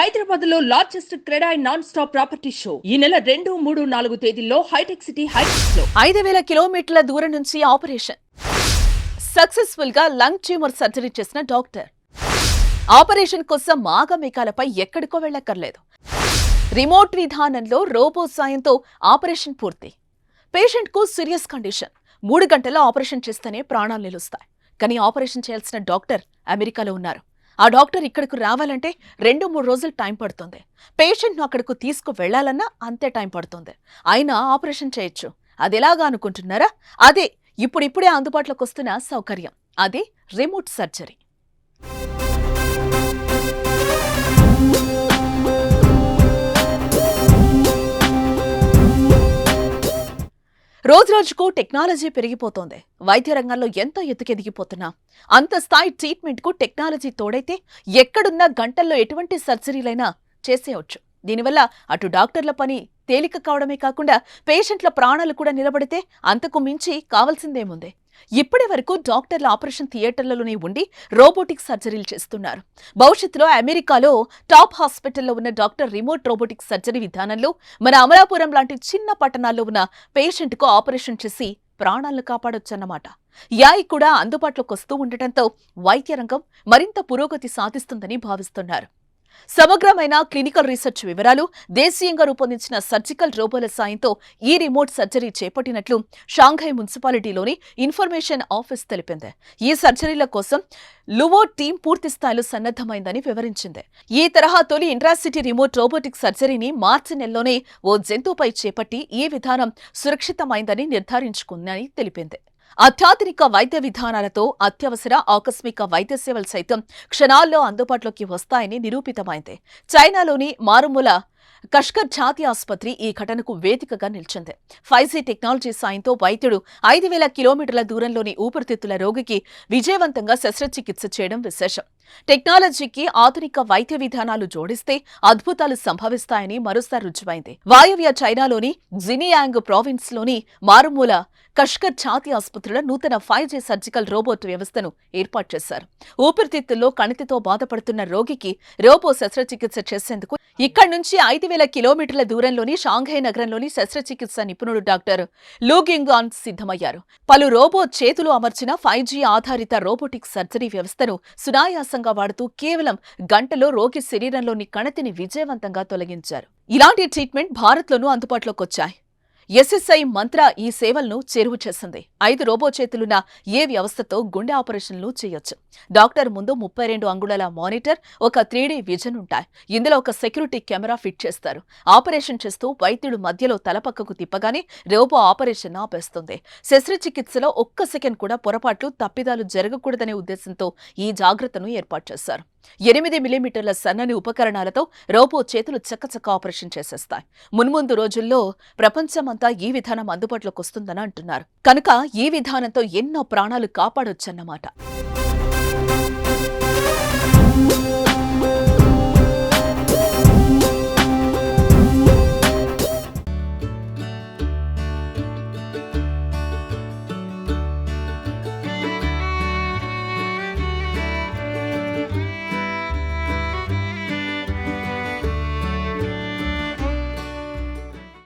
హైదరాబాద్లో largest CREDAI non stop property show. ఈ నెల రెండు మూడు నాలుగు తేదీల్లో హైటెక్ సిటీ హైటెక్స్లో ఐదు వేల కిలోమీటర్ల దూరం నుంచి ఆపరేషన్. సక్సెస్ఫుల్గా లంగ్ ట్యూమర్ సర్జరీ చేసిన డాక్టర్. ఆపరేషన్ కోసం మాగమేకాలపై ఎక్కడికో వెళ్ళక్కర్లేదు. రిమోట్ విధానంలో రోబో సాయంతో ఆపరేషన్ పూర్తి. పేషెంట్కు సీరియస్ కండిషన్. మూడు గంటల్లో ఆపరేషన్ చేస్తేనే ప్రాణాలు నిలుస్తాయి. కానీ ఆపరేషన్ చేయాల్సిన డాక్టర్ అమెరికాలో ఉన్నారు. ఆ డాక్టర్ ఇక్కడకు రావాలంటే రెండు మూడు రోజులు టైం పడుతుంది. పేషెంట్ను అక్కడకు తీసుకు వెళ్ళాలన్నా అంతే టైం పడుతుంది. అయినా ఆపరేషన్ చేయొచ్చు. అదెలాగా అనుకుంటున్నారా? అదే ఇప్పుడిప్పుడే అందుబాటులోకి వస్తున్న సౌకర్యం. అదే రిమోట్ సర్జరీ. రోజురోజుకు టెక్నాలజీ పెరిగిపోతోంది. వైద్య రంగంలో ఎంతో ఎత్తుకెదిగిపోతున్నాం. అంత స్థాయి ట్రీట్మెంట్కు టెక్నాలజీ తోడైతే ఎక్కడున్నా గంటల్లో ఎటువంటి సర్జరీలైనా చేసేయవచ్చు దీనివల్ల అటు డాక్టర్ల పని తేలిక కావడమే కాకుండా పేషెంట్ల ప్రాణాలు కూడా నిలబడితే అంతకు మించి కావాల్సిందేముంది? ఇప్పటి వరకు డాక్టర్ల ఆపరేషన్ థియేటర్లలోనే ఉండి రోబోటిక్ సర్జరీలు చేస్తున్నారు. భవిష్యత్తులో అమెరికాలో టాప్ హాస్పిటల్లో ఉన్న డాక్టర్ రిమోట్ రోబోటిక్ సర్జరీ విధానంలో మన అమలాపురం లాంటి చిన్న పట్టణాల్లో ఉన్న పేషెంట్కు ఆపరేషన్ చేసి ప్రాణాలను కాపాడొచ్చన్నమాట. యాయి కూడా అందుబాటులోకి వస్తూ ఉండటంతో వైద్య రంగం మరింత పురోగతి సాధిస్తుందని భావిస్తున్నారు. సమగ్రమైన క్లినికల్ రీసెర్చ్ వివరాలు దేశీయంగా రూపొందించిన సర్జికల్ రోబోల సాయంతో ఈ రిమోట్ సర్జరీ చేపట్టినట్లు షాంఘై మున్సిపాలిటీలోని ఇన్ఫర్మేషన్ ఆఫీస్ తెలిపింది. ఈ సర్జరీల కోసం లువో టీం పూర్తి స్థాయిలో సన్నద్ధమైందని వివరించింది. ఈ తరహా తొలి ఇంట్రాసిటీ రిమోట్ రోబోటిక్ సర్జరీని మార్చి నెలలోనే ఓ జంతువుపై చేపట్టి ఈ విధానం సురక్షితమైందని నిర్ధారించుకుందని తెలిపింది. అత్యాధునిక వైద్య విధానాలతో అత్యవసర ఆకస్మిక వైద్య సేవలు సైతం క్షణాల్లో అందుబాటులోకి వస్తాయని నిరూపితమైంది. చైనాలోని మారుమూల కష్కర్ జాతీయ ఆసుపత్రి ఈ ఘటనకు వేదికగా నిలిచింది. ఫైవ్ జీ టెక్నాలజీ సాయంతో వైద్యుడు ఐదు వేల కిలోమీటర్ల దూరంలోని ఊపిరితిత్తుల రోగికి విజయవంతంగా శస్త్రచికిత్స చేయడం విశేషం. టెక్నాలజీకి ఆధునిక వైద్య విధానాలు జోడిస్తే అద్భుతాలు సంభవిస్తాయని మరోసారి రుజువైంది. వాయవ్య చైనాలోని జినియాంగ్ ప్రావిన్స్లోని మారుమూల కష్కర్ ఛాతీ ఆసుపత్రిలో నూతన ఫైవ్ జీ సర్జికల్ రోబోట్ వ్యవస్థను ఏర్పాటు చేశారు. ఊపిరితిత్తుల్లో కణితితో బాధపడుతున్న రోగికి రోబో శస్త్రచికిత్స చేసేందుకు ఇక్కడి నుంచి ఐదు వేల కిలోమీటర్ల దూరంలోని షాంఘై నగరంలోని శస్త్రచికిత్స నిపుణుడు డాక్టర్ లూగింగాన్ సిద్ధమయ్యారు. పలు రోబో చేతులు అమర్చిన ఫైవ్ జీ ఆధారిత రోబోటిక్ సర్జరీ వ్యవస్థను సునాయాసంగా వాడుతూ కేవలం గంటలో రోగి శరీరంలోని కణతిని విజయవంతంగా తొలగించారు. ఇలాంటి ట్రీట్మెంట్ భారత్లోనూ అందుబాటులోకి వచ్చాయి ఎస్ఎస్ఐ మంత్ర ఈ సేవలను చేరువ చేసింది. ఐదు రోబో చేతులున్న ఏ వ్యవస్థతో గుండె ఆపరేషన్లు చేయొచ్చు. డాక్టర్ ముందు ముప్పై రెండు అంగుళాల మానిటర్ ఒక త్రీడీ విజన్ ఉంటాయి. ఇందులో ఒక సెక్యూరిటీ కెమెరా ఫిట్ చేస్తారు. ఆపరేషన్ చేస్తూ వైద్యుడు మధ్యలో తలపక్కకు తిప్పగానే రోబో ఆపరేషన్ ఆపేస్తుంది. శస్త్రచికిత్సలో ఒక్క సెకండ్ కూడా పొరపాట్లు తప్పిదాలు జరగకూడదనే ఉద్దేశంతో ఈ జాగ్రత్తను ఏర్పాటు చేశారు. ఎనిమిది మిలీమీటర్ల సన్నని ఉపకరణాలతో రోబో చేతులు చక్కచక్క ఆపరేషన్ చేసేస్తాయి. మున్ముందు రోజుల్లో ప్రపంచమంతా ఈ విధానం అందుబాటులోకి వస్తుందని అంటున్నారు. కనుక ఈ విధానంతో ఎన్నో ప్రాణాలు కాపాడొచ్చన్నమాట.